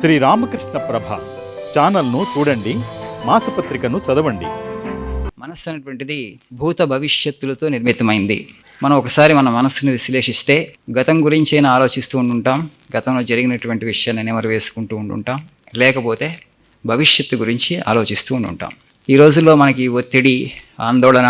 శ్రీ రామకృష్ణ ప్రభ ఛానల్ను చూడండి మాసపత్రికను చదవండి. మనస్సు అనేటువంటిది భూత భవిష్యత్తులతో నిర్మితమైంది. మనం ఒకసారి మన మనస్సును విశ్లేషిస్తే గతం గురించి అయినా ఆలోచిస్తూ ఉండుంటాం గతంలో జరిగినటువంటి విషయాన్ని నెమరు వేసుకుంటూ ఉండుంటాం లేకపోతే భవిష్యత్తు గురించి ఆలోచిస్తూ ఉండుంటాం. ఈ రోజుల్లో మనకి ఒత్తిడి ఆందోళన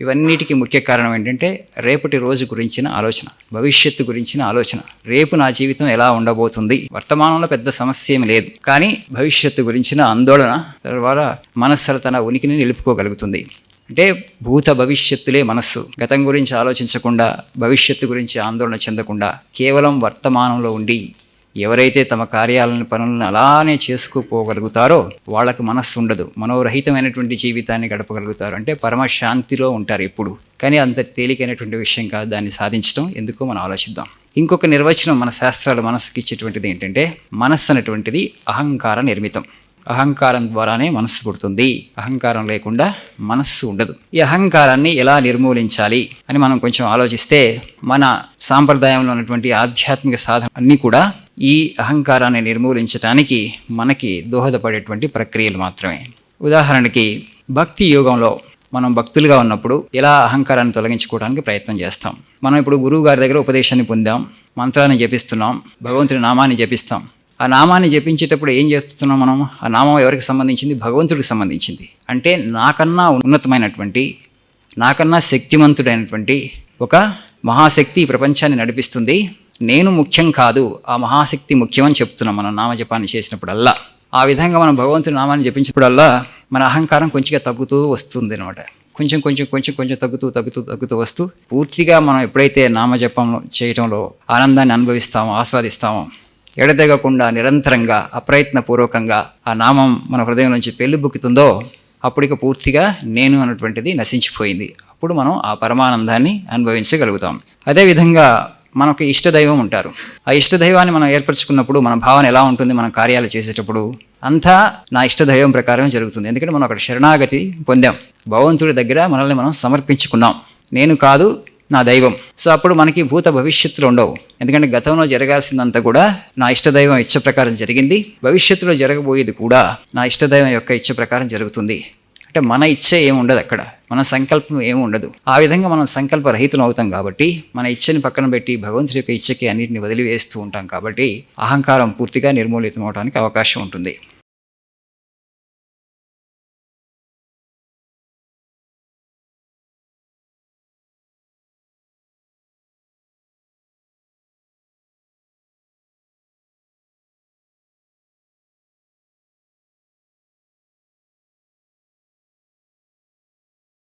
ఇవన్నిటికీ ముఖ్య కారణం ఏంటంటే రేపటి రోజు గురించిన ఆలోచన భవిష్యత్తు గురించిన ఆలోచన. రేపు నా జీవితం ఎలా ఉండబోతుంది? వర్తమానంలో పెద్ద సమస్య ఏమి లేదు. కానీ భవిష్యత్తు గురించిన ఆందోళన ద్వారా మనస్సులు తన ఉనికిని నిలుపుకోగలుగుతుంది. అంటే భూత భవిష్యత్తులే మనస్సు. గతం గురించి ఆలోచించకుండా భవిష్యత్తు గురించి ఆందోళన చెందకుండా కేవలం వర్తమానంలో ఉండి ఎవరైతే తమ కార్యాలను పనులను అలానే చేసుకుపోగలుగుతారో వాళ్ళకు మనస్సు ఉండదు. మనోరహితమైనటువంటి జీవితాన్ని గడపగలుగుతారు. అంటే పరమశాంతిలో ఉంటారు ఎప్పుడు. కానీ అంత తేలికైనటువంటి విషయం కాదు దాన్ని సాధించడం ఎందుకో మనం ఆలోచిద్దాం. ఇంకొక నిర్వచనం మన శాస్త్రాలు మనసుకి ఇచ్చేటువంటిది ఏంటంటే మనస్సు అనేటువంటిది అహంకార నిర్మితం. అహంకారం ద్వారానే మనస్సు పుడుతుంది. అహంకారం లేకుండా మనస్సు ఉండదు. ఈ అహంకారాన్ని ఎలా నిర్మూలించాలి అని మనం కొంచెం ఆలోచిస్తే మన సాంప్రదాయంలో ఉన్నటువంటి ఆధ్యాత్మిక సాధన అన్నీ కూడా ఈ అహంకారాన్ని నిర్మూలించడానికి మనకి దోహదపడేటువంటి ప్రక్రియలు మాత్రమే. ఉదాహరణకి భక్తి యోగంలో మనం భక్తులుగా ఉన్నప్పుడు ఎలా అహంకారాన్ని తొలగించుకోవడానికి ప్రయత్నం చేస్తాం? మనం ఇప్పుడు గురువు గారి దగ్గర ఉపదేశాన్ని పొందాం మంత్రాన్ని జపిస్తున్నాం భగవంతుడి నామాన్ని జపిస్తాం. ఆ నామాన్ని జపించేటప్పుడు ఏం చేస్తున్నాం మనం? ఆ నామం ఎవరికి సంబంధించింది? భగవంతుడికి సంబంధించింది. అంటే నాకన్నా ఉన్నతమైనటువంటి నాకన్నా శక్తిమంతుడైనటువంటి ఒక మహాశక్తి ఈ ప్రపంచాన్ని నడిపిస్తుంది. నేను ముఖ్యం కాదు ఆ మహాశక్తి ముఖ్యమని చెప్తున్నాం మనం నామజపాన్ని చేసినప్పుడల్లా. ఆ విధంగా మనం భగవంతుని నామాన్ని జపించినప్పుడల్లా మన అహంకారం కొంచెంగా తగ్గుతూ వస్తుంది అనమాట కొంచెం కొంచెం కొంచెం కొంచెం తగ్గుతూ తగ్గుతూ తగ్గుతూ వస్తూ పూర్తిగా మనం ఎప్పుడైతే నామజపం చేయటంలో ఆనందాన్ని అనుభవిస్తామో ఆస్వాదిస్తామో ఎడతెగకుండా నిరంతరంగా అప్రయత్నపూర్వకంగా ఆ నామం మన హృదయం నుంచి పెళ్ళిబుక్కుతుందో అప్పటికి పూర్తిగా నేను అన్నటువంటిది నశించిపోయింది. అప్పుడు మనం ఆ పరమానందాన్ని అనుభవించగలుగుతాం. అదేవిధంగా మనకు ఇష్టదైవం ఉంటారు. ఆ ఇష్టదైవాన్ని మనం ఏర్పరచుకున్నప్పుడు మన భావన ఎలా ఉంటుంది మన కార్యాలు చేసేటప్పుడు అంతా నా ఇష్టదైవం ప్రకారం జరుగుతుంది. ఎందుకంటే మనం అక్కడ శరణాగతి పొందాం. భగవంతుడి దగ్గర మనల్ని మనం సమర్పించుకున్నాం. నేను కాదు నా దైవం. సో అప్పుడు మనకి భూత భవిష్యత్తులు ఉండవు. ఎందుకంటే గతంలో జరగాల్సిందంతా కూడా నా ఇష్టదైవం ఇచ్చ ప్రకారం జరిగింది. భవిష్యత్తులో జరగబోయేది కూడా నా ఇష్టదైవం యొక్క ఇచ్చ ప్రకారం జరుగుతుంది. అంటే మన ఇచ్చ ఏమి ఉండదు అక్కడ. మన సంకల్పం ఏమి ఉండదు. ఆ విధంగా మనం సంకల్ప రహితం అవుతాం కాబట్టి మన ఇచ్చని పక్కన పెట్టి భగవంతుడి యొక్క ఇచ్చకి అన్నింటిని వదిలివేస్తూ ఉంటాం కాబట్టి అహంకారం పూర్తిగా నిర్మూలితం అవడానికి అవకాశం ఉంటుంది.